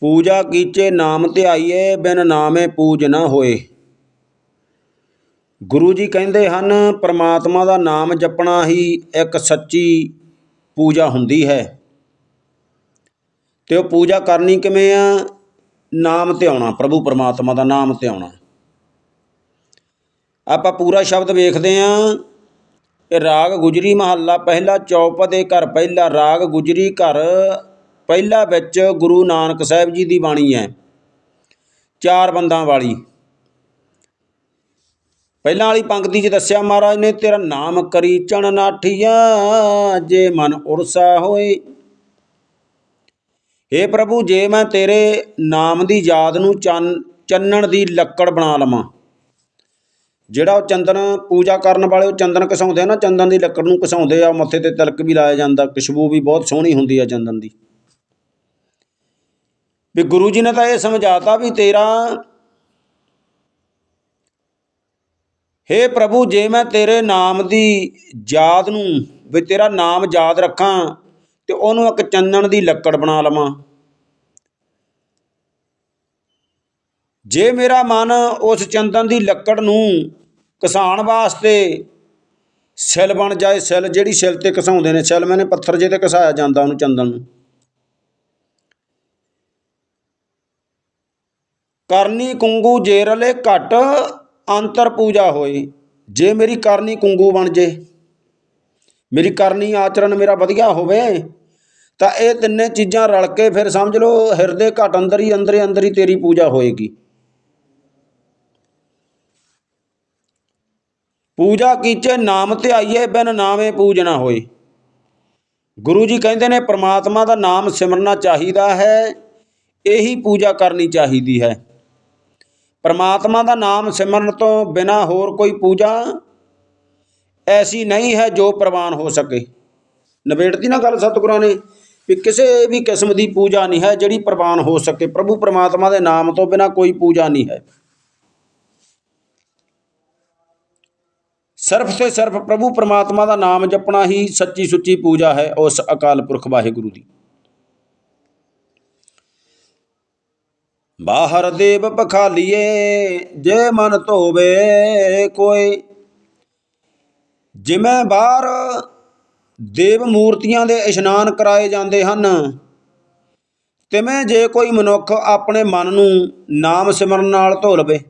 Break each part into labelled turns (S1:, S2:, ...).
S1: ਪੂਜਾ ਕੀਚੇ ਨਾਮ ਧਿਆਈਏ ਬਿਨ ਨਾਮੇ ਪੂਜ ਨਾ ਹੋਏ। ਗੁਰੂ ਜੀ ਕਹਿੰਦੇ ਹਨ, ਪ੍ਰਮਾਤਮਾ ਦਾ ਨਾਮ ਜਪਣਾ ਹੀ ਇੱਕ ਸੱਚੀ ਪੂਜਾ ਹੁੰਦੀ ਹੈ। ਤੇ ਉਹ ਪੂਜਾ ਕਰਨੀ ਕਿਵੇਂ ਆ? ਨਾਮ ਧਿਆਉਣਾ ਪ੍ਰਭੂ ਪਰਮਾਤਮਾ ਦਾ ਨਾਮ ਧਿਆਉਣਾ ਆਪਾਂ ਪੂਰਾ ਸ਼ਬਦ ਵੇਖਦੇ ਆਂ, ਇਹ ਰਾਗ ਗੁਜਰੀ ਮਹੱਲਾ, ਪਹਿਲਾ ਚੌਪਦੇ ਘਰ, ਪਹਿਲਾ ਰਾਗ ਗੁਜਰੀ ਘਰ ਪਹਿਲਾ ਵਿੱਚ ਗੁਰੂ ਨਾਨਕ ਸਾਹਿਬ ਜੀ ਦੀ ਬਾਣੀ ਹੈ, ਚਾਰ ਬੰਦਾਂ ਵਾਲੀ। ਪਹਿਲਾਂ ਵਾਲੀ ਪੰਕਤੀ 'ਚ ਦੱਸਿਆ ਮਹਾਰਾਜ ਨੇ, ਤੇਰਾ ਨਾਮ ਕਰੀ ਚਣ ਨਾਠੀਆਂ, ਜੇ ਮਨ ਉਰਸਾ ਹੋਏ। ਏ ਪ੍ਰਭੂ, ਜੇ ਮੈਂ ਤੇਰੇ ਨਾਮ ਦੀ ਯਾਦ ਨੂੰ ਚੰਨ, ਚੰਨਣ ਦੀ ਲੱਕੜ ਬਣਾ ਲਵਾਂ। ਜਿਹੜਾ ਉਹ ਚੰਦਨ ਪੂਜਾ ਕਰਨ ਵਾਲੇ, ਉਹ ਚੰਦਨ ਘਸਾਉਂਦੇ ਆ ਨਾ, ਚੰਦਨ ਦੀ ਲੱਕੜ ਨੂੰ ਘਸਾਉਂਦੇ ਆ ਮੱਥੇ ਤੇ ਤਿਲਕ ਵੀ ਲਾਇਆ ਜਾਂਦਾ, ਖੁਸ਼ਬੂ ਵੀ ਬਹੁਤ ਸੋਹਣੀ ਹੁੰਦੀ ਆ ਚੰਦਨ ਦੀ। ਵੀ ਗੁਰੂ ਜੀ ਨੇ ਤਾਂ ਇਹ ਸਮਝਾਤਾ ਵੀ ਤੇਰਾ ਹੇ ਪ੍ਰਭੂ, ਜੇ ਮੈਂ ਤੇਰੇ ਨਾਮ ਦੀ ਯਾਦ ਨੂੰ, ਵੀ ਤੇਰਾ ਨਾਮ ਯਾਦ ਰੱਖਾਂ, ਤੇ ਉਹਨੂੰ ਇੱਕ ਚੰਦਨ ਦੀ ਲੱਕੜ ਬਣਾ ਲਵਾਂ। ਜੇ ਮੇਰਾ ਮਨ ਉਸ ਚੰਦਨ ਦੀ ਲੱਕੜ ਨੂੰ ਘਸਾਣ ਵਾਸਤੇ ਸਿਲ ਬਣ ਜਾਏ, ਸਿਲ ਜਿਹੜੀ ਸਿਲ ਤੇ ਘਸਾਉਂਦੇ ਨੇ, ਸਿਲ ਮੈਨੇ ਪੱਥਰ ਜੇ ਤੇ ਘਸਾਇਆ ਜਾਂਦਾ ਉਹਨੂੰ ਚੰਦਨ ਨੂੰ। ਕਰਨੀ ਕੁੰਗੂ ਜੇਰਲੇ ਘਟ ਅੰਤਰ ਪੂਜਾ ਹੋਈ। ਜੇ ਮੇਰੀ ਕਰਨੀ ਕੁੰਗੂ ਬਣ ਜੇ, ਮੇਰੀ ਕਰਨੀ ਆਚਰਣ ਮੇਰਾ ਵਧੀਆ ਹੋਵੇ, ਤਾਂ ਇਹ ਤਿੰਨੇ ਚੀਜ਼ਾਂ ਰਲ ਕੇ ਫਿਰ ਸਮਝ ਲਓ ਹਿਰਦੇ ਘਟ ਅੰਦਰ ਹੀ, ਅੰਦਰੇ ਅੰਦਰ ਹੀ ਤੇਰੀ ਪੂਜਾ ਹੋਏਗੀ। ਪੂਜਾ ਕੀਚੇ ਨਾਮ ਧਿਆਈਏ ਬਿਨ ਨਾਮੇ ਪੂਜ ਨਾ ਹੋਏ। ਗੁਰੂ ਜੀ ਕਹਿੰਦੇ ਨੇ, ਪ੍ਰਮਾਤਮਾ ਦਾ ਨਾਮ ਸਿਮਰਨਾ ਚਾਹੀਦਾ ਹੈ, ਇਹੀ ਪੂਜਾ ਕਰਨੀ ਚਾਹੀਦੀ ਹੈ। ਪਰਮਾਤਮਾ ਦਾ ਨਾਮ ਸਿਮਰਨ ਤੋਂ ਬਿਨਾ ਹੋਰ ਕੋਈ ਪੂਜਾ ਐਸੀ ਨਹੀਂ ਹੈ ਜੋ ਪ੍ਰਵਾਨ ਹੋ ਸਕੇ। ਨਵੇੜਤੀ ਨਾ ਗੱਲ ਸਤਿਗੁਰਾਂ ਨੇ ਵੀ ਕਿਸੇ ਵੀ ਕਿਸਮ ਦੀ ਪੂਜਾ ਨਹੀਂ ਹੈ ਜਿਹੜੀ ਪ੍ਰਵਾਨ ਹੋ ਸਕੇ। ਪ੍ਰਭੂ ਪਰਮਾਤਮਾ ਦੇ ਨਾਮ ਤੋਂ ਬਿਨਾ ਕੋਈ ਪੂਜਾ ਨਹੀਂ ਹੈ। ਸਿਰਫ ਤੇ ਸਿਰਫ ਪ੍ਰਭੂ ਪਰਮਾਤਮਾ ਦਾ ਨਾਮ ਜਪਣਾ ਹੀ ਸੱਚੀ ਸੁੱਚੀ ਪੂਜਾ ਹੈ, ਉਸ ਅਕਾਲ ਪੁਰਖ ਵਾਹਿਗੁਰੂ ਦੀ। ਬਾਹਰ ਦੇਵ ਪਖਾਲੀਏ, ਜੇ ਮਨ ਧੋਵੇ ਕੋਈ। ਜਿਵੇਂ ਬਾਹਰ ਦੇਵ ਮੂਰਤੀਆਂ ਦੇ ਇਸ਼ਨਾਨ ਕਰਾਏ ਜਾਂਦੇ ਹਨ, ਤਿਵੇਂ ਜੇ ਕੋਈ ਮਨੁੱਖ ਆਪਣੇ ਮਨ ਨੂੰ ਨਾਮ ਸਿਮਰਨ ਨਾਲ ਧੋ ਲਵੇ।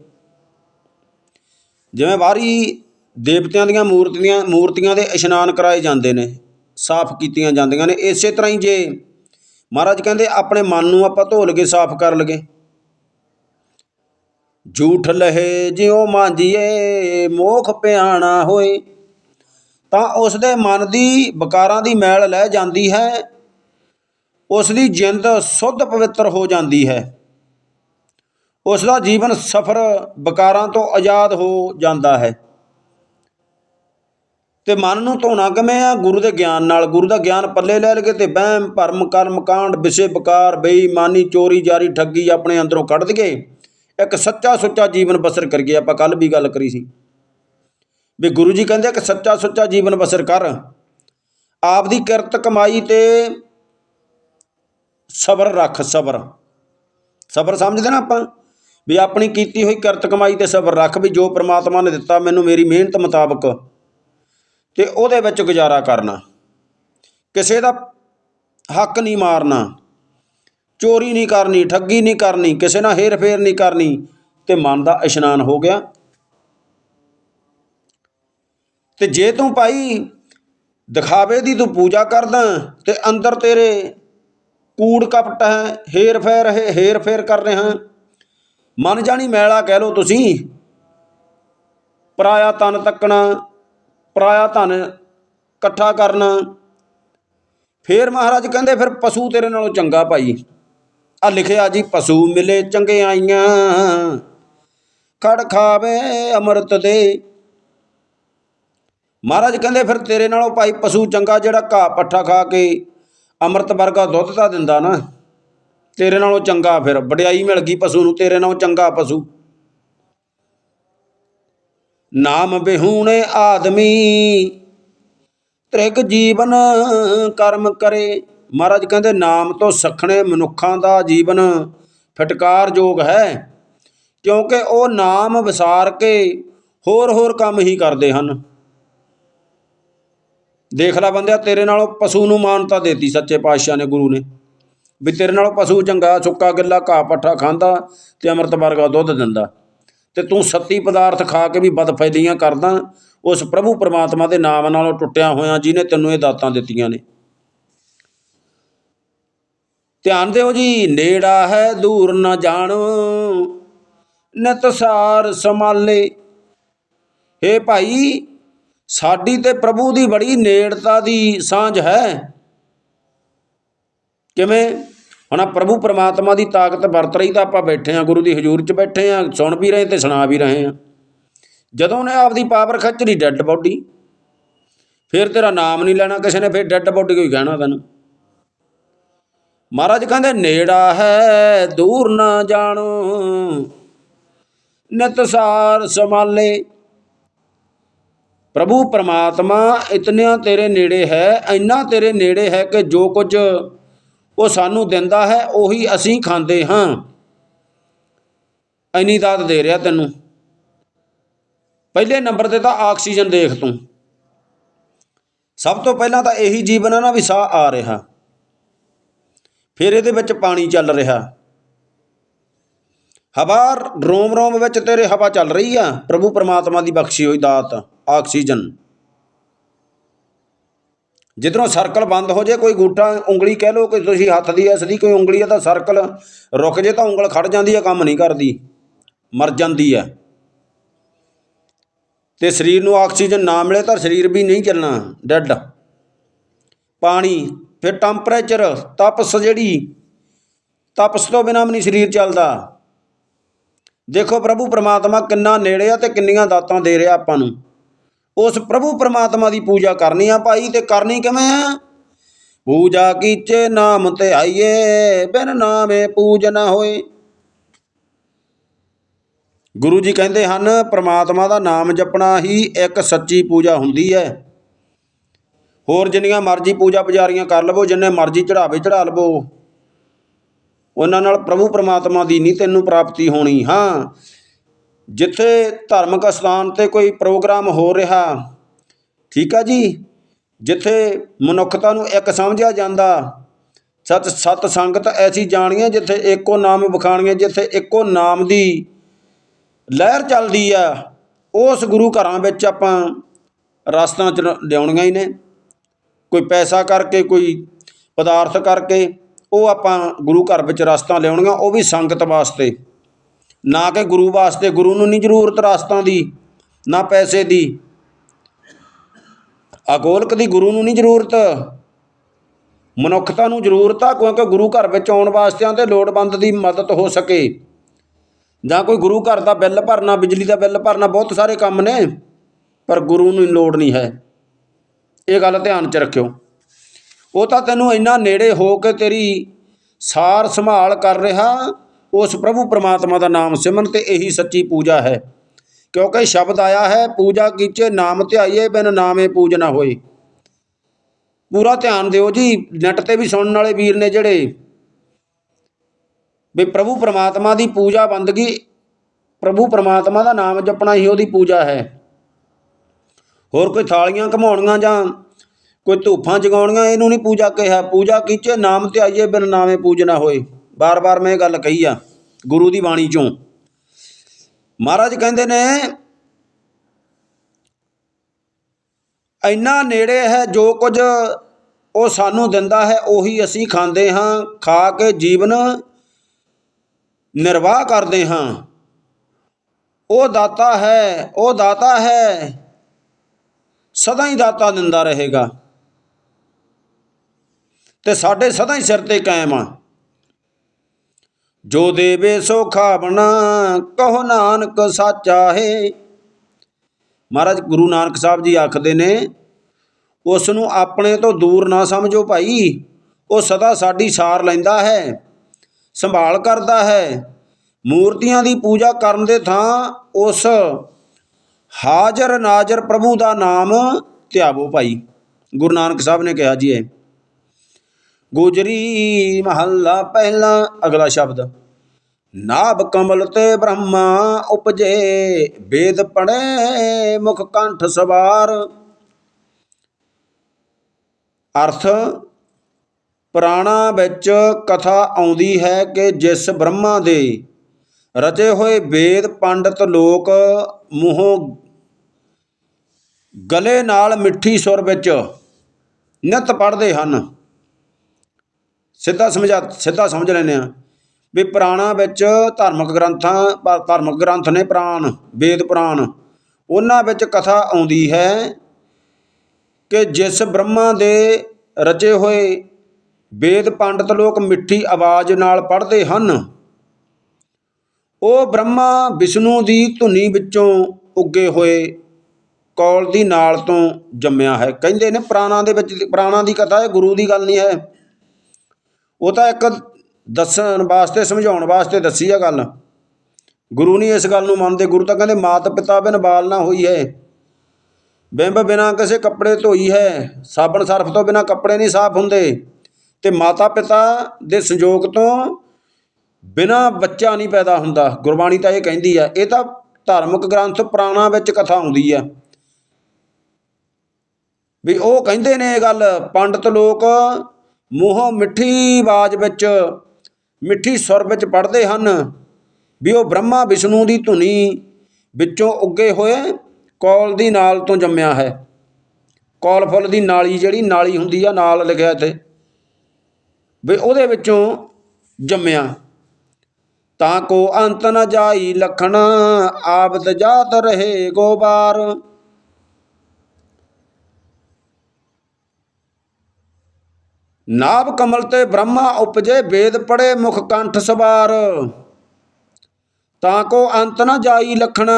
S1: ਜਿਵੇਂ ਬਾਹਰੀ ਦੇਵਤਿਆਂ ਦੀਆਂ ਮੂਰਤੀਆਂ ਮੂਰਤੀਆਂ ਦੇ ਇਸ਼ਨਾਨ ਕਰਾਏ ਜਾਂਦੇ ਨੇ, ਸਾਫ਼ ਕੀਤੀਆਂ ਜਾਂਦੀਆਂ ਨੇ, ਇਸੇ ਤਰ੍ਹਾਂ ਹੀ ਜੇ ਮਹਾਰਾਜ ਕਹਿੰਦੇ ਆਪਣੇ ਮਨ ਨੂੰ ਆਪਾਂ ਧੋ ਲਗੇ, ਸਾਫ਼ ਕਰ ਲਗੇ। ਝੂਠ ਲਹੇ ਜਿਉ ਮਾਂਜੀਏ ਮੋਖ ਪਿਆਣਾ ਹੋਏ। ਤਾਂ ਉਸ ਦੇ ਮਨ ਦੀ ਵਿਕਾਰਾਂ ਦੀ ਮੈਲ ਲੈ ਜਾਂਦੀ ਹੈ। ਉਸ ਦੀ ਜਿੰਦ ਸੁੱਧ ਪਵਿੱਤਰ ਹੋ ਜਾਂਦੀ ਹੈ। ਉਸ ਦਾ ਜੀਵਨ ਸਫਰ ਵਿਕਾਰਾਂ ਤੋਂ ਆਜ਼ਾਦ ਹੋ ਜਾਂਦਾ ਹੈ। ਤੇ ਮਨ ਨੂੰ ਧੋਣਾ ਕਿਵੇਂ ਆ? ਗੁਰੂ ਦੇ ਗਿਆਨ ਨਾਲ। ਗੁਰੂ ਦਾ ਗਿਆਨ ਪੱਲੇ ਲੈ ਲਗੇ ਤੇ ਵਹਿਮ, ਭਰਮ, ਕਰਮ, ਕਾਂਡ ਵਿਸ਼ੇ ਵਿਕਾਰ ਬੇਈਮਾਨੀ, ਚੋਰੀ, ਜਾਰੀ, ਠੱਗੀ ਆਪਣੇ ਅੰਦਰੋਂ ਕੱਢ ਦਈਏ। ਇੱਕ ਸੱਚਾ ਸੁੱਚਾ ਜੀਵਨ ਬਸਰ ਕਰੀਏ ਆਪਾਂ ਕੱਲ ਵੀ ਗੱਲ ਕਰੀ ਸੀ। ਵੀ ਗੁਰੂ ਜੀ ਕਹਿੰਦੇ ਕਿ ਸੱਚਾ ਸੁੱਚਾ ਜੀਵਨ ਬਸਰ ਕਰ। ਆਪਦੀ ਕਿਰਤ ਕਮਾਈ ਤੇ ਸਬਰ ਰੱਖ, ਸਬਰ। ਸਬਰ ਸਮਝਦੇ ਨਾ ਆਪਾਂ? ਵੀ ਆਪਣੀ ਕੀਤੀ ਹੋਈ ਕਿਰਤ ਕਮਾਈ ਤੇ ਸਬਰ ਰੱਖ ਵੀ ਜੋ ਪ੍ਰਮਾਤਮਾ ਨੇ ਦਿੱਤਾ, ਮੈਨੂੰ ਮੇਰੀ ਮਿਹਨਤ ਮੁਤਾਬਕ ਤੇ ਉਹਦੇ ਵਿੱਚ ਗੁਜ਼ਾਰਾ ਕਰਨਾ। ਕਿਸੇ ਦਾ ਹੱਕ ਨਹੀਂ ਮਾਰਨਾ। ਚੋਰੀ ਨਹੀਂ ਕਰਨੀ, ਠੱਗੀ ਨਹੀਂ ਕਰਨੀ, ਕਿਸੇ ਨਾਲ ਹੇਰ ਫੇਰ ਨਹੀਂ ਕਰਨੀ, ਤੇ ਮਨ ਦਾ ਇਸ਼ਨਾਨ ਹੋ ਗਿਆ। ਤੇ ਜੇ ਤੂੰ ਭਾਈ ਦਿਖਾਵੇ ਦੀ ਤੂੰ ਪੂਜਾ ਕਰਦਾ, ਤੇ ਅੰਦਰ ਤੇਰੇ ਕੂੜ ਕਪਟ ਹੈ ਹੇਰ ਫੇਰ ਹੈ ਹੇਰ ਫੇਰ ਕਰ ਰਿਹਾ। ਮਨ ਜਾਣੀ ਮੈਲਾ ਕਹਿ ਲੋ ਤੁਸੀਂ। ਪਰਾਇਆ ਤਨ ਤੱਕਣਾ, ਪਰਾਇਆ ਧਨ ਇਕੱਠਾ ਕਰਨਾ। ਫੇਰ ਮਹਾਰਾਜ ਕਹਿੰਦੇ, ਫਿਰ ਪਸ਼ੂ ਤੇਰੇ ਨਾਲੋਂ ਚੰਗਾ ਭਾਈ। ਆ ਲਿਖਿਆ ਜੀ, ਪਸ਼ੂ ਮਿਲੇ ਚੰਗਿਆਈਆਂ ਖੜ ਖਾਵੇ ਅੰਮ੍ਰਿਤ ਦੇ। ਮਹਾਰਾਜ ਕਹਿੰਦੇ, ਫਿਰ ਤੇਰੇ ਨਾਲੋਂ ਭਾਈ ਪਸ਼ੂ ਚੰਗਾ ਜਿਹੜਾ ਘਾਹ ਪੱਠਾ ਖਾ ਕੇ ਅੰਮ੍ਰਿਤ ਵਰਗਾ ਦੁੱਧ ਤਾਂ ਦਿੰਦਾ ਨਾ। ਤੇਰੇ ਨਾਲੋਂ ਚੰਗਾ ਫਿਰ, ਵਡਿਆਈ ਮਿਲ ਗਈ ਪਸ਼ੂ ਨੂੰ, ਤੇਰੇ ਨਾਲੋਂ ਚੰਗਾ ਪਸ਼ੂ। ਨਾਮ ਬਿਹੂਣੇ ਆਦਮੀ, ਤ੍ਰਿਗ ਜੀਵਨ ਕਰਮ ਕਰੇ। ਮਹਾਰਾਜ ਕਹਿੰਦੇ, ਨਾਮ ਤੋਂ ਸਖਣੇ ਮਨੁੱਖਾਂ ਦਾ ਜੀਵਨ ਫਟਕਾਰਯੋਗ ਹੈ, ਕਿਉਂਕਿ ਉਹ ਨਾਮ ਵਿਸਾਰ ਕੇ ਹੋਰ ਹੋਰ ਕੰਮ ਹੀ ਕਰਦੇ ਹਨ। ਦੇਖ ਲੈ ਬੰਦਿਆ, ਤੇਰੇ ਨਾਲੋਂ ਪਸ਼ੂ ਨੂੰ ਮਾਨਤਾ ਦੇਤੀ ਸੱਚੇ ਪਾਤਸ਼ਾਹ ਨੇ, ਗੁਰੂ ਨੇ। ਵੀ ਤੇਰੇ ਨਾਲੋਂ ਪਸ਼ੂ ਚੰਗਾ, ਸੁੱਕਾ, ਗਿੱਲਾ, ਘਾਹ ਪੱਠਾ ਖਾਂਦਾ ਤੇ ਅੰਮ੍ਰਿਤ ਵਰਗਾ ਦੁੱਧ ਦਿੰਦਾ। ਤੇ ਤੂੰ ਸੱਤੀ ਪਦਾਰਥ ਖਾ ਕੇ ਵੀ ਬਦਫੈਲੀਆਂ ਕਰਦਾ, ਉਸ ਪ੍ਰਭੂ ਪਰਮਾਤਮਾ ਦੇ ਨਾਮ ਨਾਲੋਂ ਟੁੱਟਿਆ ਹੋਇਆ ਜਿਹਨੇ ਤੈਨੂੰ ਇਹ ਦਾਤਾਂ ਦਿੱਤੀਆਂ ਨੇ। ਧਿਆਨ ਦਿਓ ਜੀ, ਨੇੜਾ ਹੈ, ਦੂਰ ਨਾ ਜਾਣ। ਨਿਤਸਾਰ ਸਮਾਲੇ ਏ ਭਾਈ, ਸਾਡੀ ਤੇ ਪ੍ਰਭੂ ਦੀ ਬੜੀ ਨੇੜਤਾ ਦੀ ਸਾਂਝ ਹੈ। ਕਿਵੇਂ? ਹੁਣ ਆਹ ਪ੍ਰਭੂ ਪਰਮਾਤਮਾ ਦੀ ਤਾਕਤ ਵਰਤ ਰਹੀ ਤਾਂ ਆਪਾਂ ਬੈਠੇ ਆ ਗੁਰੂ ਦੀ ਹਜ਼ੂਰ 'ਚ ਬੈਠੇ ਆ ਸੁਣ ਵੀ ਰਹੇ ਤੇ ਸੁਣਾ ਵੀ ਰਹੇ ਆ ਜਦੋਂ ਨੇ ਆਪਦੀ ਪਾਵਰ ਖੱਚ ਡੈੱਡ ਬੋਡੀ, ਫਿਰ ਤੇਰਾ ਨਾਮ ਨਹੀਂ ਲੈਣਾ ਕਿਸੇ ਨੇ, ਫਿਰ ਡੈੱਡ ਬੋਡੀ ਕੋਈ ਕਹਿਣਾ ਤੈਨੂੰ? ਮਹਾਰਾਜ ਕਹਿੰਦੇ, ਨੇੜਾ ਹੈ, ਦੂਰ ਨਾ ਜਾਣੋ। ਨਿਤਸਾਰ ਸਮਾਲੇ ਪ੍ਰਭੂ ਪਰਮਾਤਮਾ, ਇਤਨਿਆਂ ਤੇਰੇ ਨੇੜੇ ਹੈ, ਇੰਨਾ ਤੇਰੇ ਨੇੜੇ ਹੈ ਕਿ ਜੋ ਕੁਝ ਉਹ ਸਾਨੂੰ ਦਿੰਦਾ ਹੈ, ਉਹੀ ਅਸੀਂ ਖਾਂਦੇ ਹਾਂ। ਇੰਨੀ ਦਾਤ ਦੇ ਰਿਹਾ ਤੈਨੂੰ। ਪਹਿਲੇ ਨੰਬਰ ਤੇ ਤਾਂ ਆਕਸੀਜਨ ਦੇਖ ਤੂੰ। ਸਭ ਤੋਂ ਪਹਿਲਾਂ ਤਾਂ ਇਹੀ ਜੀਵਨ ਆ ਨਾ ਵੀ ਸਾਹ ਆ ਰਿਹਾ। ਫਿਰ ਇਹਦੇ ਵਿੱਚ ਪਾਣੀ ਚੱਲ ਰਿਹਾ। ਹਵਾ ਰੋਮ ਰੋਮ ਵਿੱਚ ਤੇਰੇ ਹਵਾ ਚੱਲ ਰਹੀ ਆ। ਪ੍ਰਭੂ ਪਰਮਾਤਮਾ ਦੀ ਬਖਸ਼ੀ ਹੋਈ ਦਾਤ, ਆਕਸੀਜਨ। ਜਿੱਧਰੋਂ ਸਰਕਲ ਬੰਦ ਹੋ ਜੇ, ਕੋਈ ਗੂਟਾ ਉਂਗਲੀ ਕਹਿ ਲੋ ਕਿ ਤੁਸੀਂ ਹੱਥ ਦੀ ਐਸ ਦੀ ਕੋਈ ਉਂਗਲੀ ਆ, ਤਾਂ ਸਰਕਲ ਰੁਕ ਜੇ ਤਾਂ ਉਂਗਲ ਖੜ ਜਾਂਦੀ ਆ, ਕੰਮ ਨਹੀਂ ਕਰਦੀ। ਮਰ ਜਾਂਦੀ ਆ। ਤੇ ਸਰੀਰ ਨੂੰ ਆਕਸੀਜਨ ਨਾ ਮਿਲੇ ਤਾਂ ਸਰੀਰ ਵੀ ਨਹੀਂ ਚੱਲਣਾ। ਡੈੱਡ। ਪਾਣੀ ਫਿਰ ਟੈਂਪਰੇਚਰ ਤਪਸ ਜਿਹੜੀ, ਤਪਸ ਤੋਂ ਬਿਨਾਂ ਵੀ ਨਹੀਂ ਸਰੀਰ ਚੱਲਦਾ। ਦੇਖੋ ਪ੍ਰਭੂ ਪ੍ਰਮਾਤਮਾ ਕਿੰਨਾ ਨੇੜੇ ਆ ਤੇ ਕਿੰਨੀਆਂ ਦਾਤਾਂ ਦੇ ਰਿਹਾ ਆਪਾਂ ਨੂੰ। ਉਸ ਪ੍ਰਭੂ ਪ੍ਰਮਾਤਮਾ ਦੀ ਪੂਜਾ ਕਰਨੀ ਆ ਭਾਈ ਤੇ ਕਰਨੀ ਕਿਵੇਂ ਆ? ਪੂਜਾ ਕੀਚੇ ਨਾਮ ਤੇ ਆਈਏ, ਬਿਨ ਨਾਮੇ ਪੂਜ ਨਾ ਹੋਏ। ਗੁਰੂ ਜੀ ਕਹਿੰਦੇ ਹਨ, ਪ੍ਰਮਾਤਮਾ ਦਾ ਨਾਮ ਜਪਣਾ ਹੀ ਇੱਕ ਸੱਚੀ ਪੂਜਾ ਹੁੰਦੀ ਹੈ। ਹੋਰ ਜਿੰਨੀਆਂ ਮਰਜ਼ੀ ਪੂਜਾ ਪੁਜਾਰੀਆਂ ਕਰ ਲਵੋ, ਜਿੰਨੇ ਮਰਜ਼ੀ ਚੜਾਵੇ ਚੜਾ ਲਵੋ। ਉਹਨਾਂ ਨਾਲ ਪ੍ਰਭੂ ਪਰਮਾਤਮਾ ਦੀ ਨਹੀਂ ਤੈਨੂੰ ਪ੍ਰਾਪਤੀ ਹੋਣੀ, ਹਾਂ। ਜਿੱਥੇ ਧਾਰਮਿਕ ਸਥਾਨ ਤੇ ਕੋਈ ਪ੍ਰੋਗਰਾਮ ਹੋ ਰਿਹਾ, ਠੀਕ ਆ ਜੀ? ਜਿੱਥੇ ਮਨੁੱਖਤਾ ਨੂੰ ਇੱਕ ਸਮਝਿਆ ਜਾਂਦਾ ਸਤ ਸਤ ਸੰਗਤ ਐਸੀ ਜਾਣੀਆਂ ਜਿੱਥੇ ਇੱਕੋ ਨਾਮ ਵਿਖਾਣੀਆਂ ਜਿੱਥੇ ਇੱਕੋ ਨਾਮ ਦੀ ਲਹਿਰ ਚੱਲਦੀ ਆ, ਉਸ ਗੁਰੂ ਘਰਾਂ ਵਿੱਚ ਆਪਾਂ ਰਸਤਾਂ ਚ ਲਿਆਉਣੀਆਂ ਹੀ ਨੇ। ਕੋਈ ਪੈਸਾ ਕਰਕੇ, ਕੋਈ ਪਦਾਰਥ ਕਰਕੇ, ਉਹ ਆਪਾਂ ਗੁਰੂ ਘਰ ਵਿੱਚ ਰਸਤਾਂ ਲਿਆਉਣੀਆਂ, ਉਹ ਵੀ ਸੰਗਤ ਵਾਸਤੇ। ਨਾ ਕਿ ਗੁਰੂ ਵਾਸਤੇ, ਗੁਰੂ ਨੂੰ ਨਹੀਂ ਜ਼ਰੂਰਤ ਰਸਤਾਂ ਦੀ, ਨਾ ਪੈਸੇ ਦੀ। ਅਗੋਲਕ ਦੀ ਗੁਰੂ ਨੂੰ ਨਹੀਂ ਜ਼ਰੂਰਤ। ਮਨੁੱਖਤਾ ਨੂੰ ਜ਼ਰੂਰਤ ਆ, ਕਿਉਂਕਿ ਗੁਰੂ ਘਰ ਵਿੱਚ ਆਉਣ ਵਾਸਤਿਆਂ ਤੇ ਲੋੜਵੰਦ ਦੀ ਮਦਦ ਹੋ ਸਕੇ। ਜਾਂ ਕੋਈ ਗੁਰੂ ਘਰ ਦਾ ਬਿੱਲ ਭਰਨਾ, ਬਿਜਲੀ ਦਾ ਬਿੱਲ ਭਰਨਾ, ਬਹੁਤ ਸਾਰੇ ਕੰਮ ਨੇ, ਪਰ ਗੁਰੂ ਨੂੰ ਲੋੜ ਨਹੀਂ ਹੈ। ਇਹ ਗੱਲ ਧਿਆਨ 'ਚ ਰੱਖਿਓ। ਉਹ ਤਾਂ ਤੈਨੂੰ ਇੰਨਾ ਨੇੜੇ ਹੋ ਕੇ ਤੇਰੀ ਸਾਰ ਸੰਭਾਲ ਕਰ ਰਿਹਾ, ਉਸ ਪ੍ਰਭੂ ਪਰਮਾਤਮਾ ਦਾ ਨਾਮ ਸਿਮਰਨ ਤੇ ਇਹੀ ਸੱਚੀ ਪੂਜਾ ਹੈ। ਕਿਉਂਕਿ ਸ਼ਬਦ ਆਇਆ ਹੈ, ਪੂਜਾ ਕੀਚੇ ਨਾਮ ਧਿਆਈਏ, ਬਿਨ ਨਾਮੇ ਪੂਜ ਨਾ ਹੋਏ। ਪੂਰਾ ਧਿਆਨ ਦਿਓ ਜੀ, ਨੈਟ ਤੇ ਵੀ ਸੁਣਨ ਵਾਲੇ ਵੀਰ ਨੇ ਜਿਹੜੇ ਵੀ ਪ੍ਰਭੂ ਪਰਮਾਤਮਾ ਦੀ ਪੂਜਾ ਬੰਦਗੀ, ਪ੍ਰਭੂ ਪਰਮਾਤਮਾ ਦਾ ਨਾਮ ਜਪਣਾ ਹੀ ਉਹਦੀ ਪੂਜਾ ਹੈ। ਹੋਰ ਕੋਈ ਥਾਲੀਆਂ ਘਮਾਉਣੀਆਂ ਜਾਂ ਕੋਈ ਧੂਫਾਂ ਜਗਾਉਣੀਆਂ? ਇਹਨੂੰ ਨਹੀਂ ਪੂਜਾ ਕਿਹਾ। ਪੂਜਾ ਕੀਚੇ ਨਾਮ ਤੇ ਆਈਏ, ਬਿਨ ਨਾਮੇ ਪੂਜਨਾ ਹੋਏ। ਬਾਰ-ਬਾਰ ਮੈਂ ਇਹ ਗੱਲ ਕਹੀ ਆ, ਗੁਰੂ ਦੀ ਬਾਣੀ ਚੋਂ। ਮਹਾਰਾਜ ਕਹਿੰਦੇ ਨੇ, ਇੰਨਾ ਨੇੜੇ ਹੈ ਜੋ ਕੁਝ ਉਹ ਸਾਨੂੰ ਦਿੰਦਾ ਹੈ, ਉਹੀ ਅਸੀਂ ਖਾਂਦੇ ਹਾਂ, ਖਾ ਕੇ ਜੀਵਨ ਨਿਰਵਾਹ ਕਰਦੇ ਹਾਂ। ਉਹ ਦਾਤਾ ਹੈ, ਉਹ ਦਾਤਾ ਹੈ ਸਦਾ ਹੀ ਦਾਤਾ ਦਿੰਦਾ ਰਹੇਗਾ। ਤੇ ਸਾਡੇ ਸਦਾ ਹੀ ਸਿਰ ਤੇ ਕਾਇਮ ਆ। ਜੋ ਦੇਵੇ ਸੋ ਖਾਵਣਾ, ਕਹੋ ਨਾਨਕ ਸਾਚਾ ਹੈ। ਮਹਾਰਾਜ ਗੁਰੂ ਨਾਨਕ ਸਾਹਿਬ ਜੀ ਆਖਦੇ ਨੇ ਉਸ ਨੂੰ ਆਪਣੇ ਤੋਂ ਦੂਰ ਨਾ ਸਮਝੋ ਭਾਈ। ਉਹ ਸਦਾ ਸਾਡੀ ਸਾਰ ਲੈਂਦਾ ਹੈ, ਸੰਭਾਲ ਕਰਦਾ ਹੈ। ਮੂਰਤੀਆਂ ਦੀ ਪੂਜਾ ਕਰਨ ਦੇ ਥਾਂ ਉਸ ਹਾਜ਼ਰ ਨਾਜ਼ਰ ਪ੍ਰਭੂ ਦਾ ਨਾਮ ਧਿਆਵੋ ਭਾਈ। ਗੁਰੂ ਨਾਨਕ ਸਾਹਿਬ ਨੇ ਕਿਹਾ ਜੀ ਇਹ। ਗੁਜਰੀ ਮਹੱਲਾ ਪਹਿਲਾ, ਅਗਲਾ ਸ਼ਬਦ। ਨਾਭ ਕਮਲ ਤੇ ਬ੍ਰਹਮਾ ਉਪਜੇ ਵੇਦ ਪੜੇ ਮੁਖ ਕੰਠ ਸਵਾਰ। ਅਰਥ, ਪੁਰਾਣਾ ਵਿੱਚ ਕਥਾ ਆਉਂਦੀ ਹੈ ਕਿ ਜਿਸ ਬ੍ਰਹਮਾ ਦੇ ਰਚੇ ਹੋਏ ਵੇਦ ਪੰਡਤ ਲੋਕ ਮੂੰਹੋਂ ਗਲੇ ਨਾਲ ਮਿੱਠੀ ਸੁਰ ਵਿੱਚ ਨਿਤ ਪੜ੍ਹਦੇ ਹਨ। ਸਿੱਧਾ ਸਮਝਾ, ਸਿੱਧਾ ਸਮਝ ਲੈਂਦੇ ਆ ਵੀ ਪੁਰਾਣਾ ਵਿੱਚ ਧਾਰਮਿਕ ਗ੍ਰੰਥਾਂ ਧਾਰਮਿਕ ਗ੍ਰੰਥ ਨੇ ਪੁਰਾਣ, ਵੇਦ ਪੁਰਾਣ, ਉਹਨਾਂ ਵਿੱਚ ਕਥਾ ਆਉਂਦੀ ਹੈ ਕਿ ਜਿਸ ਬ੍ਰਹਮਾ ਦੇ ਰਚੇ ਹੋਏ ਵੇਦ ਪੰਡਤ ਲੋਕ ਮਿੱਠੀ ਆਵਾਜ਼ ਨਾਲ ਪੜ੍ਹਦੇ ਹਨ। ਉਹ ਬ੍ਰਹਮਾ ਵਿਸ਼ਨੂੰ ਦੀ ਧੁਨੀ ਵਿੱਚੋਂ ਉੱਗੇ ਹੋਏ ਕੌਲ ਦੀ ਨਾਲ ਤੋਂ ਜੰਮਿਆ ਹੈ। ਕਹਿੰਦੇ ਨੇ ਪੁਰਾਣਾ ਦੇ ਵਿੱਚ, ਪੁਰਾਣਾ ਦੀ ਕਥਾ ਹੈ, ਗੁਰੂ ਦੀ ਗੱਲ ਨਹੀਂ ਹੈ। ਉਹ ਤਾਂ ਇੱਕ ਦੱਸਣ ਵਾਸਤੇ, ਸਮਝਾਉਣ ਵਾਸਤੇ ਦੱਸੀ ਆ ਗੱਲ। ਗੁਰੂ ਨਹੀਂ ਇਸ ਗੱਲ ਨੂੰ ਮੰਨਦੇ। ਗੁਰੂ ਤਾਂ ਕਹਿੰਦੇ ਮਾਤ ਪਿਤਾ ਬਿਨ ਬਾਲ ਨਾ ਹੋਈ ਹੈ। ਬਿੰਬ ਬਿਨਾ ਕਿਸੇ ਕੱਪੜੇ ਧੋਈ ਹੈ। ਸਾਬਣ ਸਰਫ ਤੋਂ ਬਿਨਾ ਕੱਪੜੇ ਨਹੀਂ ਸਾਫ਼ ਹੁੰਦੇ। ਤੇ ਮਾਤਾ ਪਿਤਾ ਦੇ ਸੰਯੋਗ ਤੋਂ ਬਿਨਾਂ ਬੱਚਾ ਨਹੀਂ ਪੈਦਾ ਹੁੰਦਾ। ਗੁਰਬਾਣੀ ਤਾਂ ਇਹ ਕਹਿੰਦੀ ਆ, ਇਹ ਤਾਂ ਧਾਰਮਿਕ ਗ੍ਰੰਥ ਪੁਰਾਣਾ ਵਿੱਚ ਕਥਾ ਆਉਂਦੀ ਆ। ਵੀ ਉਹ ਕਹਿੰਦੇ ਨੇ ਇਹ ਗੱਲ, ਪੰਡਤ ਲੋਕ ਮੂੰਹੋਂ ਮਿੱਠੀ ਆਵਾਜ਼ ਵਿੱਚ, ਮਿੱਠੀ ਸੁਰ ਵਿੱਚ ਪੜ੍ਹਦੇ ਹਨ ਵੀ ਉਹ ਬ੍ਰਹਮਾ ਵਿਸ਼ਨੂੰ ਦੀ ਧੁਨੀ ਵਿੱਚੋਂ ਉੱਗੇ ਹੋਏ ਕੌਲ ਦੀ ਨਾਲ ਤੋਂ ਜੰਮਿਆ ਹੈ। ਕੌਲ ਫੁੱਲ ਦੀ ਨਾਲੀ ਜਿਹੜੀ ਨਾਲੀ ਹੁੰਦੀ ਆ, ਨਾਲ ਲਿਖਿਆ ਇੱਥੇ, ਵੀ ਉਹਦੇ ਵਿੱਚੋਂ ਜੰਮਿਆ। ਤਾਂ ਕੋ ਅੰਤ ਨ ਜਾਈ ਲਖਣ, ਆਬਦ ਜਾਤ ਰਹੇ ਗੋਬਾਰ। ਨਾਭ ਕਮਲ ਤੇ ਬ੍ਰਹਮਾ ਉਪਜੇ ਵੇਦ ਪੜੇ ਮੁਖ ਕੰਠ ਸਵਾਰ। ਤਾਂ ਕੋ ਅੰਤ ਨ ਜਾਈ ਲਖਣ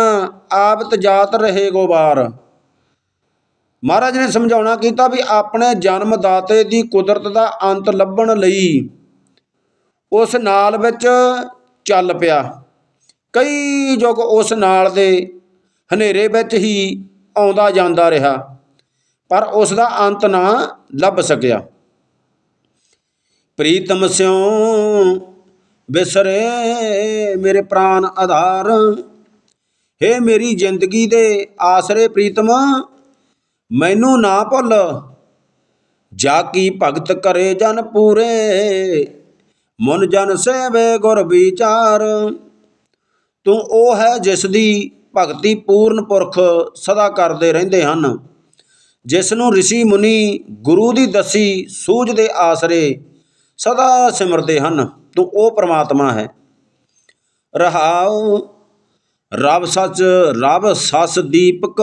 S1: ਆਬਤ ਜਾਤ ਰਹੇ ਗੋਬਾਰ। ਮਹਾਰਾਜ ਨੇ ਸਮਝਾਉਣਾ ਕੀਤਾ ਵੀ ਆਪਣੇ ਜਨਮ ਦਾਤੇ ਦੀ ਕੁਦਰਤ ਦਾ ਅੰਤ ਲੱਭਣ ਲਈ ਉਸ ਨਾਲ ਵਿੱਚ ਚੱਲ ਪਿਆ। ਕਈ ਯੁਗ ਉਸ ਨਾਲ ਦੇ ਹਨੇਰੇ ਵਿੱਚ ਹੀ ਆਉਂਦਾ ਜਾਂਦਾ ਰਿਹਾ, ਪਰ ਉਸ ਦਾ ਅੰਤ ਨਾ ਲੱਭ ਸਕਿਆ। ਪ੍ਰੀਤਮ ਸਿਉ ਵਿਸਰੇ ਮੇਰੇ ਪ੍ਰਾਨ ਆਧਾਰ। ਹੇ ਮੇਰੀ ਜ਼ਿੰਦਗੀ ਦੇ ਆਸਰੇ ਪ੍ਰੀਤਮ, ਮੈਨੂੰ ਨਾ ਭੁੱਲ। ਜਾ ਕੀ ਭਗਤ ਕਰੇ ਜਨ ਪੂਰੇ। ਮਨ ਜਨ ਸੇਵੇ ਗੁਰ ਵਿਚਾਰ। ਤੂੰ ਉਹ ਹੈ ਜਿਸ ਦੀ ਭਗਤੀ ਪੂਰਨ ਪੁਰਖ ਸਦਾ ਕਰਦੇ ਰਹਿੰਦੇ ਹਨ। ਜਿਸ ਨੂੰ ઋષਿ ਮੁਨੀ ਗੁਰੂ ਦੀ ਦਸੀ ਸੂਝ ਦੇ ਆਸਰੇ ਸਦਾ ਸਿਮਰਦੇ ਹਨ। ਤੂੰ ਉਹ ਪ੍ਰਮਾਤਮਾ ਹੈ। ਰਹਾਉ ਰਬ ਸਚ ਰਬ ਸਸ ਦੀਪਕ,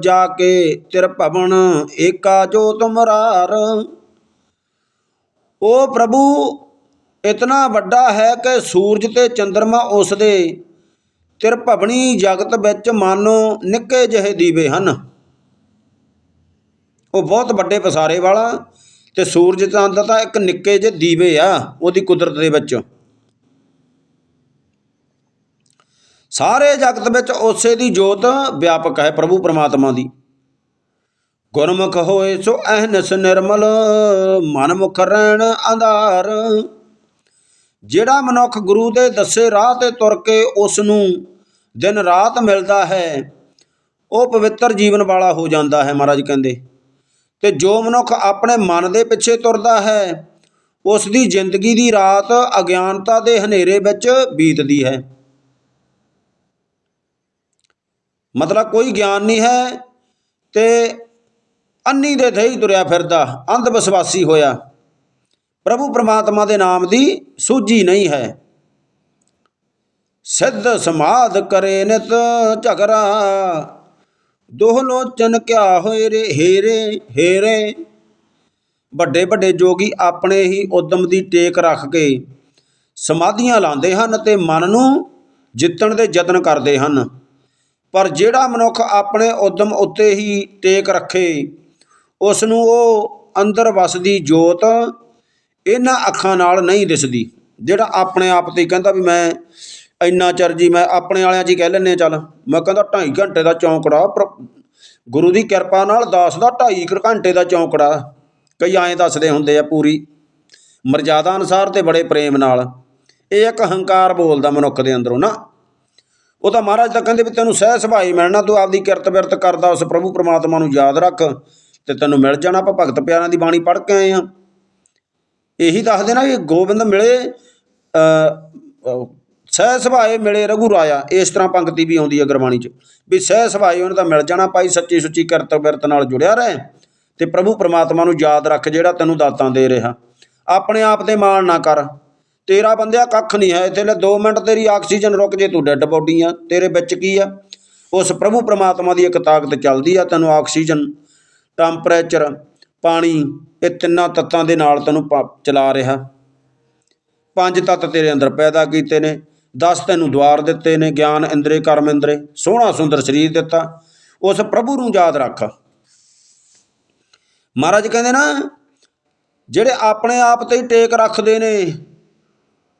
S1: ਜਾ ਕੇ ਤਿਰ ਭਵਨ ਏਕਾ ਜੋ ਤੁਮਰਾਰ। ਉਹ ਪ੍ਰਭੂ ਇਤਨਾ ਵੱਡਾ ਹੈ ਕਿ ਸੂਰਜ ਤੇ ਚੰ드ਰਮਾ ਉਸ ਦੇ ਤਿਰਭਵਨੀ ਜਗਤ ਵਿੱਚ ਮਾਨੋ ਨਿੱਕੇ ਜਿਹੇ ਦੀਵੇ ਹਨ। ਉਹ ਬਹੁਤ ਵੱਡੇ ਪਸਾਰੇ ਵਾਲਾ ਤੇ ਸੂਰਜ ਚੰਦ ਤਾਂ ਇੱਕ ਨਿੱਕੇ ਜਿਹੇ ਦੀਵੇ ਆ ਉਹਦੀ ਕੁਦਰਤ ਦੇ ਵਿੱਚ। ਸਾਰੇ ਜਗਤ ਵਿੱਚ ਉਸੇ ਦੀ ਜੋਤ ਵਿਆਪਕ ਹੈ ਪ੍ਰਭੂ ਪਰਮਾਤਮਾ ਦੀ। ਗੁਰਮੁਖ ਹੋਏ ਸੋ ਅਹਨਸ ਨਿਰਮਲ, ਮਨ ਮੁਖ ਰਹਿਣ ਅੰਧਾਰ। ਜਿਹੜਾ ਮਨੁੱਖ ਗੁਰੂ ਦੇ ਦੱਸੇ ਰਾਹ ਤੇ ਤੁਰ ਕੇ ਉਸ ਨੂੰ ਦਿਨ ਰਾਤ ਮਿਲਦਾ ਹੈ, ਉਹ ਪਵਿੱਤਰ ਜੀਵਨ ਵਾਲਾ ਹੋ ਜਾਂਦਾ ਹੈ ਮਹਾਰਾਜ ਕਹਿੰਦੇ। ਤੇ ਜੋ ਮਨੁੱਖ ਆਪਣੇ ਮਨ ਦੇ ਪਿੱਛੇ ਤੁਰਦਾ ਹੈ ਉਸ ਦੀ ਜ਼ਿੰਦਗੀ ਦੀ ਰਾਤ ਅਗਿਆਨਤਾ ਦੇ ਹਨੇਰੇ ਵਿੱਚ ਬੀਤਦੀ ਹੈ। ਮਤਲਬ ਕੋਈ ਗਿਆਨ ਨਹੀਂ ਹੈ ਤੇ ਅੰਨੀ ਦੇ ਥਈ ਤੁਰਿਆ ਫਿਰਦਾ, ਅੰਧ ਵਿਸ਼ਵਾਸੀ ਹੋਇਆ। ਪ੍ਰਭੂ ਪ੍ਰਮਾਤਮਾ ਦੇ ਨਾਮ ਦੀ ਸੂਝੀ ਨਹੀਂ ਹੈ। ਸਿੱਧ ਸਮਾਧ ਕਰੇ ਨਿਤ ਝਗਰਾ, ਦੋਹ ਲੋਚਨ ਕਿਆ ਹੋਏ ਰੇ, ਹੇਰੇ ਹੇਰੇ। ਵੱਡੇ ਵੱਡੇ ਜੋਗੀ ਆਪਣੇ ਹੀ ਉਦਮ ਦੀ ਟੇਕ ਰੱਖ ਕੇ ਸਮਾਧੀਆਂ ਲਾਉਂਦੇ ਹਨ ਤੇ ਮਨ ਨੂੰ ਜਿੱਤਣ ਦੇ ਯਤਨ ਕਰਦੇ ਹਨ। ਪਰ ਜਿਹੜਾ ਮਨੁੱਖ ਆਪਣੇ ਉਦਮ ਉੱਤੇ ਹੀ ਟੇਕ ਰੱਖੇ ਉਸ ਨੂੰ ਉਹ ਅੰਦਰ ਵਸਦੀ ਜੋਤ ਇਹਨਾਂ ਅੱਖਾਂ ਨਾਲ ਨਹੀਂ ਦਿਸਦੀ, ਜਿਹੜਾ ਆਪਣੇ ਆਪ ਤੇ ਕਹਿੰਦਾ ਵੀ ਮੈਂ ਇੰਨਾ ਚਿਰ ਜੀ, ਮੈਂ ਆਪਣੇ ਵਾਲਿਆਂ 'ਚ ਹੀ ਕਹਿ ਲੈਂਦੇ ਚੱਲ। ਮੈਂ ਕਹਿੰਦਾ 2.5 ਘੰਟੇ ਦਾ ਚੌਂਕੜਾ, ਪਰ ਗੁਰੂ ਦੀ ਕਿਰਪਾ ਨਾਲ 10 ਦਾ 2.5 ਘੰਟੇ ਦਾ ਚੌਂਕੜਾ, ਕਈ ਐਂ ਦੱਸਦੇ ਹੁੰਦੇ ਆ ਪੂਰੀ। ਮਰਜ਼ਾਦਾ ਅਨੁਸਾਰ ਤੇ ਬੜੇ ਪ੍ਰੇਮ ਨਾਲ। ਇਹ ਇੱਕ ਹੰਕਾਰ ਬੋਲਦਾ ਮਨੁੱਖ ਦੇ ਅੰਦਰੋਂ ਨਾ। ਉਹ ਤਾਂ ਮਹਾਰਾਜ ਤਾਂ ਕਹਿੰਦੇ ਵੀ ਤੈਨੂੰ ਸਹਿ ਸੁਭਾਈ ਮਿਲਣਾ, ਤੂੰ ਆਪਦੀ ਕਿਰਤ ਬਿਰਤ ਕਰਦਾ, ਉਸ ਪ੍ਰਭੂ ਪ੍ਰਮਾਤਮਾ ਨੂੰ ਯਾਦ ਰੱਖ, ਤੇ ਤੈਨੂੰ ਮਿਲ ਜਾਣਾ, ਆਪਾਂ ਭਗਤ ਪਿਆਰਾਂ ਦੀ ਬਾਣੀ ਪੜ੍ਹ ਕੇ ਆਏ ਆ ਇਹੀ ਦੱਸਦੇ ਨਾ ਕਿ ਗੋਬਿੰਦ ਮਿਲੇ ਸਹਿ ਸੁਭਾਏ ਮਿਲੇ ਰਘੂ ਰਾਇਆ ਇਸ ਤਰ੍ਹਾਂ ਪੰਕਤੀ ਵੀ ਆਉਂਦੀ ਹੈ ਗੁਰਬਾਣੀ 'ਚ, ਵੀ ਸਹਿ ਸੁਭਾਏ ਉਹਨੇ ਤਾਂ ਮਿਲ ਜਾਣਾ ਭਾਈ, ਸੱਚੀ ਸੁੱਚੀ ਕਿਰਤ ਬਿਰਤ ਨਾਲ ਜੁੜਿਆ ਰਹੇ, ਤੇ ਪ੍ਰਭੂ ਪ੍ਰਮਾਤਮਾ ਨੂੰ ਯਾਦ ਰੱਖ ਜਿਹੜਾ ਤੈਨੂੰ ਦਾਤਾਂ ਦੇ ਰਿਹਾ। ਆਪਣੇ ਆਪ ਤੇ ਮਾਣ ਨਾ ਕਰ, ਤੇਰਾ ਬੰਦਿਆ ਕੱਖ ਨਹੀਂ ਹੈ, ਇੱਥੇ ਲੈ 2 ਮਿੰਟ ਤੇਰੀ ਆਕਸੀਜਨ ਰੁਕ ਜੇ, ਤੂੰ ਡੈੱਡ ਬੋਡੀ ਆ, ਤੇਰੇ ਵਿੱਚ ਕੀ ਆ? ਉਸ ਪ੍ਰਭੂ ਪ੍ਰਮਾਤਮਾ ਦੀ ਇੱਕ ਤਾਕਤ ਚੱਲਦੀ ਆ, ਤੈਨੂੰ ਆਕਸੀਜਨ, ਟੈਂਪਰੇਚਰ ਪਾਣੀ ਇਹ ਤਿੰਨਾਂ ਤੱਤਾਂ ਦੇ ਨਾਲ ਤੈਨੂੰ ਪ- ਚਲਾ ਰਿਹਾ। ਪੰਜ ਤੱਤ ਤੇਰੇ ਅੰਦਰ ਪੈਦਾ ਕੀਤੇ ਨੇ, ਦਸ ਤੈਨੂੰ ਦੁਆਰ ਦਿੱਤੇ ਨੇ, ਗਿਆਨ ਇੰਦਰੇ, ਕਰਮ ਇੰਦਰੇ, ਸੋਹਣਾ ਸੁੰਦਰ ਸਰੀਰ ਦਿੱਤਾ, ਉਸ ਪ੍ਰਭੂ ਨੂੰ ਯਾਦ ਰੱਖ। ਮਹਾਰਾਜ ਕਹਿੰਦੇ ਨਾ, ਜਿਹੜੇ ਆਪਣੇ ਆਪ ਤੇ ਹੀ ਟੇਕ ਰੱਖਦੇ ਨੇ,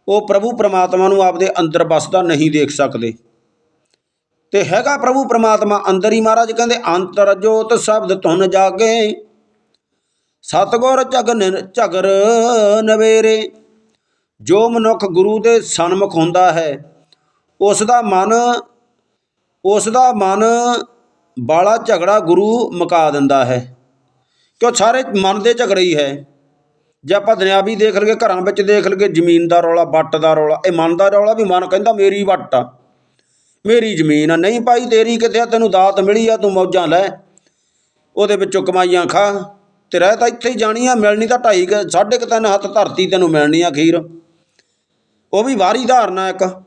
S1: ਉਹ ਪ੍ਰਭੂ ਪ੍ਰਮਾਤਮਾ ਨੂੰ ਆਪਦੇ ਅੰਦਰ ਵਸਦਾ ਨਹੀਂ ਦੇਖ ਸਕਦੇ। ਤੇ ਹੈਗਾ ਪ੍ਰਭੂ ਪ੍ਰਮਾਤਮਾ ਅੰਦਰ ਹੀ, ਮਹਾਰਾਜ ਕਹਿੰਦੇ ਅੰਤਰ ਜੋਤ ਸ਼ਬਦ ਧੁਨ ਜਾਗੇ। ਸਤਗੁਰ ਝਗਨ ਝਗਰ ਨਵੇਰੇ, ਜੋ ਮਨੁੱਖ ਗੁਰੂ ਦੇ ਸਨਮੁਖ ਹੁੰਦਾ ਹੈ ਉਸ ਦਾ ਮਨ ਉਸ ਦਾ ਮਨ ਬਾਲਾ ਝਗੜਾ ਗੁਰੂ ਮੁਕਾ ਦਿੰਦਾ ਹੈ। ਕਿਉਂ ਸਾਰੇ ਮਨ ਦੇ ਝਗੜੇ ਹੀ ਹੈ? ਜੇ ਆਪਾਂ ਦੁਨਿਆਵੀ ਦੇਖ ਲਈਏ, ਘਰਾਂ ਵਿੱਚ ਦੇਖ ਲਈਏ, ਜ਼ਮੀਨ ਦਾ ਰੌਲਾ, ਵੱਟ ਦਾ ਰੌਲਾ, ਇਹ ਮਨ ਦਾ ਰੌਲਾ ਵੀ ਮਨ ਕਹਿੰਦਾ ਮੇਰੀ ਵੱਟ ਆ, ਮੇਰੀ ਜ਼ਮੀਨ ਆ। ਨਹੀਂ ਭਾਈ, ਤੇਰੀ ਕਿਤੇ ਆ? ਤੈਨੂੰ ਦਾਤ ਮਿਲੀ ਆ, ਤੂੰ ਮੌਜਾਂ ਲੈ, ਉਹਦੇ ਵਿੱਚੋਂ ਕਮਾਈਆਂ ਖਾ। ਤੇ ਰਹਿ ਤਾਂ ਇੱਥੇ ਹੀ ਜਾਣੀ ਆ, ਮਿਲਣੀ ਤਾਂ ਢਾਈ ਕੁ- ਸਾਢੇ ਕੁ ਤਿੰਨ ਹੱਥ ਧਰਤੀ ਤੈਨੂੰ ਮਿਲਣੀ ਆ ਖੀਰ ਉਹ ਵੀ ਵਾਰੀ ਧਾਰਨਾ ਇੱਕ,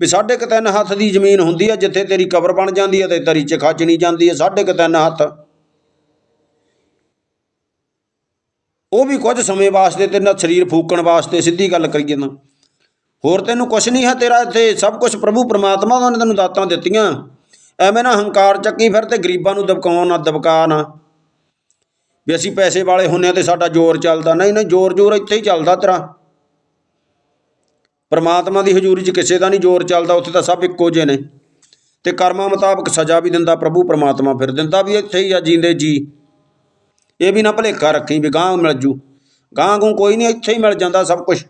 S1: ਵੀ ਸਾਢੇ ਕੁ ਤਿੰਨ ਹੱਥ ਦੀ ਜ਼ਮੀਨ ਹੁੰਦੀ ਆ, ਜਿੱਥੇ ਤੇਰੀ ਕਬਰ ਬਣ ਜਾਂਦੀ ਆ ਤੇ ਤੇਰੀ ਚ ਖੱਜਣੀ ਜਾਂਦੀ ਆ, ਸਾਢੇ ਕੁ ਤਿੰਨ ਹੱਥ। ਉਹ ਵੀ ਕੁਝ ਸਮੇਂ ਵਾਸਤੇ ਤੇਰਾ ਸਰੀਰ ਫੂਕਣ ਵਾਸਤੇ ਸਿੱਧੀ ਗੱਲ ਕਰੀਏ ਤਾਂ ਹੋਰ ਤੈਨੂੰ ਕੁਛ ਨਹੀਂ ਹੈ ਤੇਰਾ ਇੱਥੇ ਸਭ ਕੁਝ ਪ੍ਰਭੂ ਪ੍ਰਮਾਤਮਾ ਦਾ ਨੇ ਤੈਨੂੰ ਦਾਤਾਂ ਦਿੱਤੀਆਂ। ਐਵੇਂ ਨਾ ਹੰਕਾਰ ਚੱਕੀ ਫਿਰ ਤੇ ਗਰੀਬਾਂ ਨੂੰ ਦਬਕਾਉਣ ਨਾ ਦਬਕਾ ਨਾ। ਵੀ ਅਸੀਂ ਪੈਸੇ ਵਾਲੇ ਹੁੰਨੇ ਆ ਤੇ ਸਾਡਾ ਜ਼ੋਰ ਚੱਲਦਾ। ਨਹੀਂ ਨਹੀਂ, ਜ਼ੋਰ ਜ਼ੋਰ ਇੱਥੇ ਹੀ ਚੱਲਦਾ ਤੇਰਾ। ਪਰਮਾਤਮਾ ਦੀ ਹਜ਼ੂਰੀ 'ਚ ਕਿਸੇ ਦਾ ਨਹੀਂ ਜ਼ੋਰ ਚੱਲਦਾ, ਉੱਥੇ ਤਾਂ ਸਭ ਇੱਕੋ ਜਿਹੇ ਨੇ। ਤੇ ਕਰਮਾਂ ਮੁਤਾਬਕ ਸਜ਼ਾ ਵੀ ਦਿੰਦਾ, ਪ੍ਰਭੂ ਪਰਮਾਤਮਾ ਫਿਰ ਦਿੰਦਾ ਵੀ ਇੱਥੇ ਹੀ ਆ, ਜੀਂਦੇ ਜੀ। ਇਹ ਵੀ ਨਾ ਭਲੇਖਾ ਰੱਖੀ ਵੀ ਗਾਂ ਮਿਲ ਜੂ। ਗਾਂ ਗੂੰ ਕੋਈ ਨਹੀਂ, ਇੱਥੇ ਹੀ ਮਿਲ ਜਾਂਦਾ ਸਭ ਕੁਝ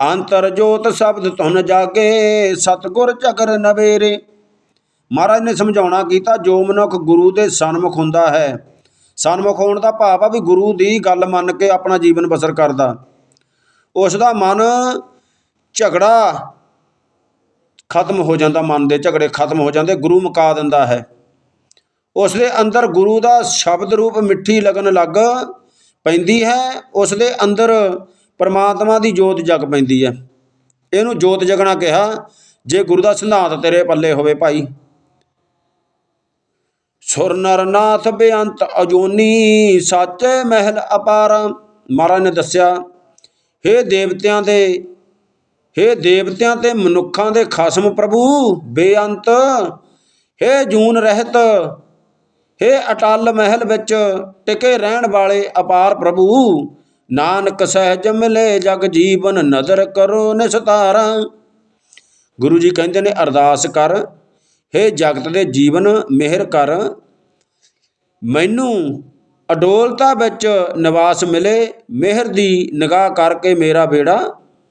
S1: ਅੰਤਰ ਜੋਤ ਸ਼ਬਦ ਧੁਨ ਜਾਗੇ, ਸਤਗੁਰ ਝਗਰ ਨਵੇਰੇ। ਮਹਾਰਾਜ ਨੇ ਸਮਝਾਉਣਾ ਕੀਤਾ, ਜੋ ਮਨੁੱਖ ਗੁਰੂ ਦੇ ਸਨਮੁਖ ਹੁੰਦਾ ਹੈ ਸਨਮੁਖ ਹੋਣ ਦਾ ਭਾਵ ਆ ਵੀ ਗੁਰੂ ਦੀ ਗੱਲ ਮੰਨ ਕੇ ਆਪਣਾ ਜੀਵਨ ਬਸਰ ਕਰਦਾ। ਉਸ ਦਾ ਮਨ ਝਗੜਾ ਖਤਮ ਹੋ ਜਾਂਦਾ, ਮਨ ਦੇ ਝਗੜੇ ਖਤਮ ਹੋ ਜਾਂਦੇ, ਗੁਰੂ ਮੁਕਾ ਦਿੰਦਾ ਹੈ। ਉਸ ਦੇ ਅੰਦਰ ਗੁਰੂ ਦਾ ਸ਼ਬਦ ਰੂਪ ਮਿੱਠੀ ਲਗਨ ਲੱਗ ਪੈਂਦੀ ਹੈ, ਉਸ ਦੇ ਅੰਦਰ ਪਰਮਾਤਮਾ ਦੀ ਜੋਤ ਜਗ ਪੈਂਦੀ ਹੈ। ਇਹਨੂੰ ਜੋਤ ਜਗਣਾ ਕਿਹਾ, ਜੇ ਗੁਰੂ ਦਾ ਸਿਧਾਂਤ ਤੇਰੇ ਪੱਲੇ ਹੋਵੇ ਭਾਈ। ਸੁਰ ਨਰਨਾਥ ਬੇਅੰਤ ਅਜੋਨੀ, ਸਾਚੇ ਮਹਿਲ ਅਪਾਰ। ਮਹਾਰਾਜ ਨੇ ਦੱਸਿਆ, ਹੇ ਦੇਵਤਿਆਂ ਦੇ, ਹੇ ਦੇਵਤਿਆਂ ਤੇ ਮਨੁੱਖਾਂ ਦੇ ਖਾਸਮ ਪ੍ਰਭੂ, ਬੇਅੰਤ, ਹੇ ਜੂਨ ਰਹਿਤ, ਹੇ ਅਟਲ ਮਹਿਲ ਵਿੱਚ ਟਿਕੇ ਰਹਿਣ ਵਾਲੇ ਅਪਾਰ ਪ੍ਰਭੂ। ਨਾਨਕ ਸਹਿਜ ਮਿਲੇ ਜਗ ਜੀਵਨ ਨਦਰ ਕਰੋ ਨਿਸਤਾਰਾ। ਗੁਰੂ ਜੀ ਕਹਿੰਦੇ ਨੇ, ਅਰਦਾਸ ਕਰ ਹੇ ਜਗਤ ਦੇ ਜੀਵਨ, ਮਿਹਰ ਕਰ। ਮੈਨੂੰ ਅਡੋਲਤਾ ਵਿੱਚ ਨਿਵਾਸ ਮਿਲੇ, ਮਿਹਰ ਦੀ ਨਿਗਾਹ ਕਰਕੇ ਮੇਰਾ ਬੇੜਾ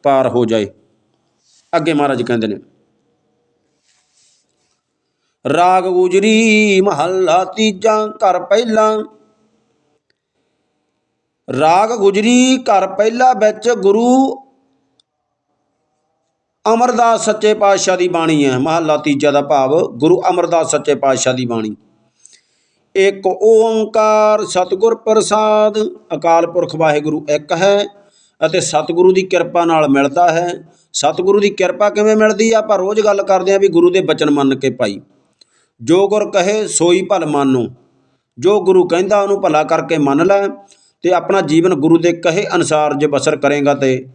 S1: ਪਾਰ ਹੋ ਜਾਏ। ਅੱਗੇ ਮਹਾਰਾਜ ਕਹਿੰਦੇ ਨੇ, ਰਾਗ ਗੁਜਰੀ ਮਹੱਲਾ ਤੀਜਾ ਘਰ ਪਹਿਲਾ। ਰਾਗ ਗੁਜਰੀ ਘਰ ਪਹਿਲਾ ਵਿੱਚ ਗੁਰੂ ਅਮਰਦਾਸ ਸੱਚੇ ਪਾਤਸ਼ਾਹ ਦੀ ਬਾਣੀ ਹੈ। ਮਹੱਲਾ ਤੀਜਾ ਦਾ ਭਾਵ, ਗੁਰੂ ਅਮਰਦਾਸ ਸੱਚੇ ਪਾਤਸ਼ਾਹ ਦੀ ਬਾਣੀ। ਇੱਕ ਓੰਕਾਰ ਸਤਿਗੁਰ ਪ੍ਰਸਾਦ, ਅਕਾਲ ਪੁਰਖ ਵਾਹਿਗੁਰੂ ਇੱਕ ਹੈ ਅਤੇ ਸਤਿਗੁਰੂ ਦੀ ਕਿਰਪਾ ਨਾਲ ਮਿਲਦਾ ਹੈ। ਸਤਿਗੁਰੂ ਦੀ ਕਿਰਪਾ ਕਿਵੇਂ ਮਿਲਦੀ ਆ? ਆਪਾਂ ਰੋਜ਼ ਗੱਲ ਕਰਦੇ ਆ ਵੀ ਗੁਰੂ ਦੇ ਬਚਨ ਮੰਨ ਕੇ ਭਾਈ। ਜੋ ਗੁਰ ਕਹੇ, ਸੋਈ ਭਲ ਮਾਨੋ। ਜੋ ਗੁਰੂ ਕਹਿੰਦਾ, ਉਹਨੂੰ ਭਲਾ ਕਰਕੇ ਮੰਨ ਲੈ ਤੇ ਆਪਣਾ ਜੀਵਨ ਗੁਰੂ ਦੇ ਕਹੇ ਅਨੁਸਾਰ ਜੇ ਬਸਰ ਕਰੇਗਾ ਤੇ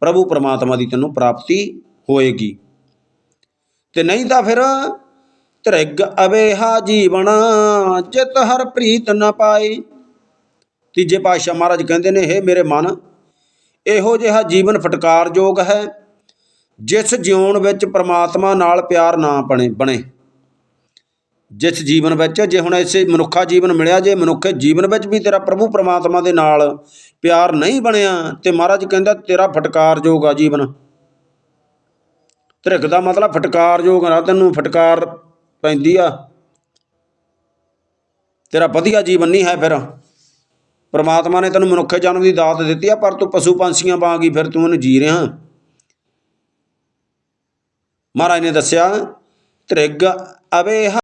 S1: ਪ੍ਰਭੂ ਪਰਮਾਤਮਾ ਦੀ ਤੈਨੂੰ ਪ੍ਰਾਪਤੀ ਹੋਏਗੀ। ਤੇ ਨਹੀਂ ਤਾਂ ਫਿਰ ਤ੍ਰਿਗ ਅਵੇਹਾ ਜੀਵਨ ਜਿਤ ਹਰ ਪ੍ਰੀਤ ਨ ਪਾਏ। ਤੀਜੇ ਪਾਤਸ਼ਾਹ ਮਹਾਰਾਜ ਕਹਿੰਦੇ ਨੇ हे ਮੇਰੇ ਮਨ, ਇਹੋ ਜਿਹਾ ਜੀਵਨ ਫਟਕਾਰਯੋਗ ਹੈ, ਜਿਸ ਜਿਉਣ ਵਿੱਚ ਪ੍ਰਮਾਤਮਾ ਨਾਲ ਪਿਆਰ ਨਾ ਬਣੇ ਬਣੇ। ਜਿਸ ਜੀਵਨ ਵਿੱਚ, ਜੇ ਹੁਣ ਐਸੇ ਮਨੁੱਖਾ ਜੀਵਨ ਮਿਲਿਆ, ਜੇ ਮਨੁੱਖ ਜੀਵਨ ਵਿੱਚ ਵੀ ਤੇਰਾ ਪ੍ਰਭੂ ਪਰਮਾਤਮਾ ਦੇ ਨਾਲ ਪਿਆਰ ਨਹੀਂ ਬਣਿਆ, ਤੇ ਮਹਾਰਾਜ ਕਹਿੰਦਾ ਤੇਰਾ ਫਟਕਾਰਯੋਗ ਆ ਜੀਵਨ। ਧ੍ਰਿਗ ਦਾ ਮਤਲਬ ਫਟਕਾਰਯੋਗ ਆ ਤੈਨੂੰ ਫਟਕਾਰ ਪੈਂਦੀ ਆ। ਤੇਰਾ ਵਧੀਆ ਜੀਵਨ ਨਹੀਂ ਹੈ ਫਿਰ। ਪਰਮਾਤਮਾ ਨੇ ਤੈਨੂੰ ਮਨੁੱਖੇ ਜਨਮ ਦੀ ਦਾਤ ਦਿੱਤੀ ਆ, ਪਰ ਤੂੰ ਪਸ਼ੂ ਪੰਛੀਆਂ ਵਾਂਗ ਹੀ ਫਿਰ ਤੂੰ ਉਹਨੂੰ ਜੀ ਰਿਹਾ। ਮਹਾਰਾਜ ਨੇ ਦੱਸਿਆ ਧ੍ਰਿਗ ਅਵੇਹ